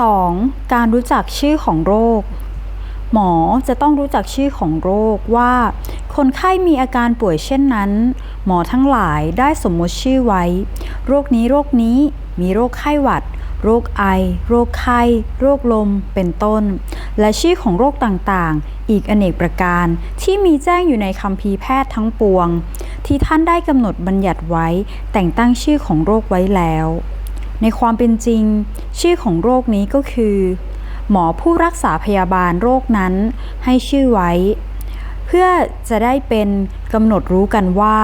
2. การรู้จักชื่อของโรค หมอจะต้องรู้จักชื่อของโรคว่า คนไข้มีอาการป่วยเช่นนั้น หมอทั้งหลายได้สมมติชื่อไว้ โรคนี้โรคนี้มีโรคไข้หวัด โรคไอ โรคไข้ โรคลม เป็นต้น และชื่อของโรคต่างๆ อีกอเนกประการที่มีแจ้งอยู่ในคัมภีร์แพทย์ทั้งปวง ที่ท่านได้กำหนดบัญญัติไว้แต่งตั้งชื่อของโรคไว้แล้ว ในความเป็นจริง ชื่อของโรคนี้ก็คือ หมอผู้รักษาพยาบาลโรคนั้นให้ชื่อไว้ เพื่อจะได้เป็นกำหนดรู้กันว่า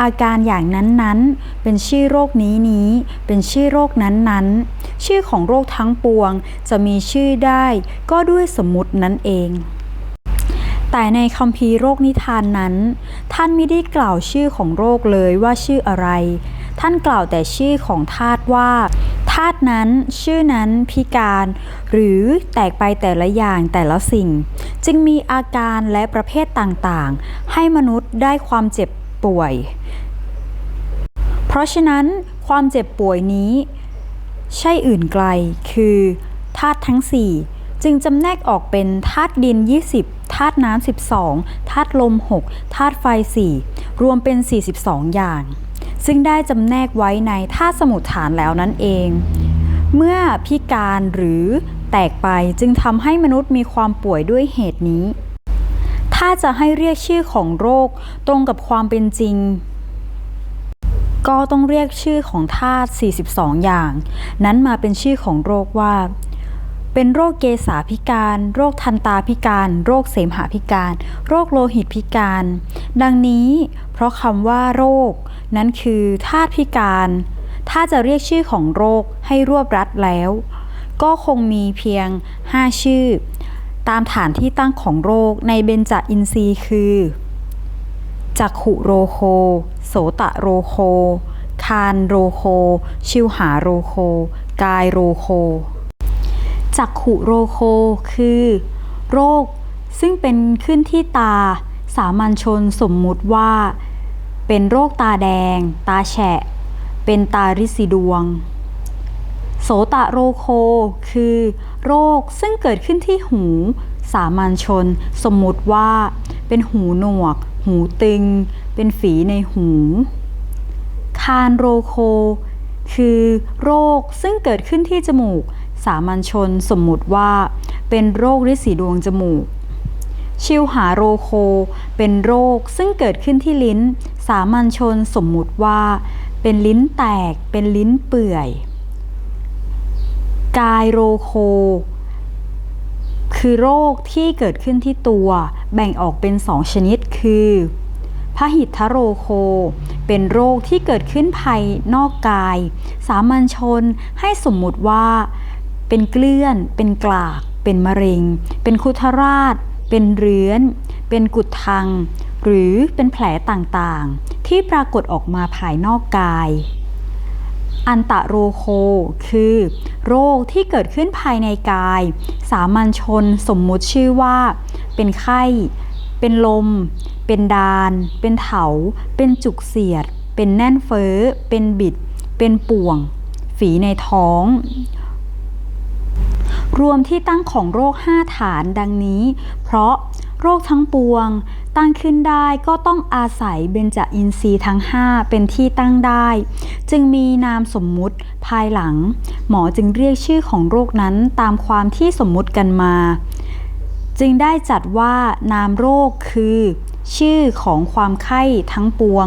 อาการอย่างนั้นๆ เป็นชื่อโรคนี้นี้ เป็นชื่อโรคนั้นๆ ชื่อของโรคทั้งปวงจะมีชื่อได้ก็ด้วยสมมุตินั้นเองแต่ในคัมภีร์โรคนิทานนั้น ท่านไม่ได้กล่าวชื่อของโรคเลยว่าชื่ออะไร ท่านกล่าวแต่ชื่อของธาตุว่าธาตุนั้นชื่อนั้นพิการ หรือแตกไปแต่ละอย่างแต่ละสิ่ง จึงมีอาการและประเภทต่างๆ ให้มนุษย์ได้ความเจ็บป่วย เพราะฉะนั้นความเจ็บป่วยนี้ ใช่อื่นไกลคือธาตุทั้ง4จึงจำแนกออกเป็นธาตุดิน 20ธาตุน้ำ 12ธาตุลม 6ธาตุไฟ 4 รวมเป็น 42 อย่าง ซึ่งได้จำแนกไว้ในธาตุสมุทฐานแล้วนั่นเอง เมื่อพิการหรือแตกไปจึงทำให้มนุษย์มีความป่วยด้วยเหตุนี้ ถ้าจะให้เรียกชื่อของโรคตรงกับความเป็นจริง ก็ต้องเรียกชื่อของธาตุ42 อย่าง นั้นมาเป็นชื่อของโรคว่า เป็นโรคเกษาพิการ โรคทันตาพิการ โรคเสมหะพิการ โรคโลหิตพิการ ดังนี้เพราะคำว่าโรค นั้นคือธาตุพิการ ถ้าจะเรียกชื่อของโรคให้รวบรัดแล้ว ก็คงมีเพียง 5 ชื่อ ตามฐานที่ตั้งของโรคในเบญจอินทรีย์คือจักขุโรโค โสตะโรโค คานโรโค ชิวหาโรโค กายโรโค จักขุโรโค คือ โรค ซึ่งเป็นขึ้นที่ตา สามัญชนสมมุติว่า เป็นโรคตาแดง ตาแฉะ เป็นตาริสีดวง โสตะโรโค คือ โรคซึ่งเกิดขึ้นที่หู สามัญชน สมมุติว่า เป็นหูหนวก หูตึง เป็นฝีในหู คานโรโค คือ โรคซึ่งเกิดขึ้นที่จมูก สามัญชนสมมุติว่า เป็นโรคริดสีดวงจมูก ชิวหาโรโค เป็นโรคซึ่งเกิดขึ้นที่ลิ้น สามัญชนสมมุติว่า เป็นลิ้นแตก เป็นลิ้นเปื่อย กายโรโค คือโรคที่เกิดขึ้นที่ตัว แบ่งออกเป็นสองชนิดคือพหิทธโรโค เป็นโรคที่เกิดขึ้นภายนอกกาย สามัญชนให้สมมุติว่า เป็นเกลื่อน เป็นกลาก เป็นมะเร็ง เป็นคุทราช เป็นเรื้อน เป็นกุดทัง หรือเป็นแผลต่างๆ ที่ปรากฏออกมาภายนอกกาย อันตะโรโค คือ โรคที่เกิดขึ้นภายในกาย สามัญชนสมมุติชื่อว่า เป็นไข้ เป็นลม เป็นดาน เป็นเถา เป็นจุกเสียด เป็นแน่นเฟ้อ เป็นบิด เป็นป่วง ฝีในท้อง รวมที่ตั้งของโรค 5 ฐานดังนี้ เพราะโรคทั้งปวง ตั้งขึ้นได้ก็ต้องอาศัยเบญจอินทรีย์ทั้ง 5 เป็นที่ตั้งได้ จึงมีนามสมมุติภายหลัง หมอจึงเรียกชื่อของโรคนั้นตามความที่สมมุติกันมา จึงได้จัดว่านามโรคคือ ชื่อของความไข้ทั้งปวง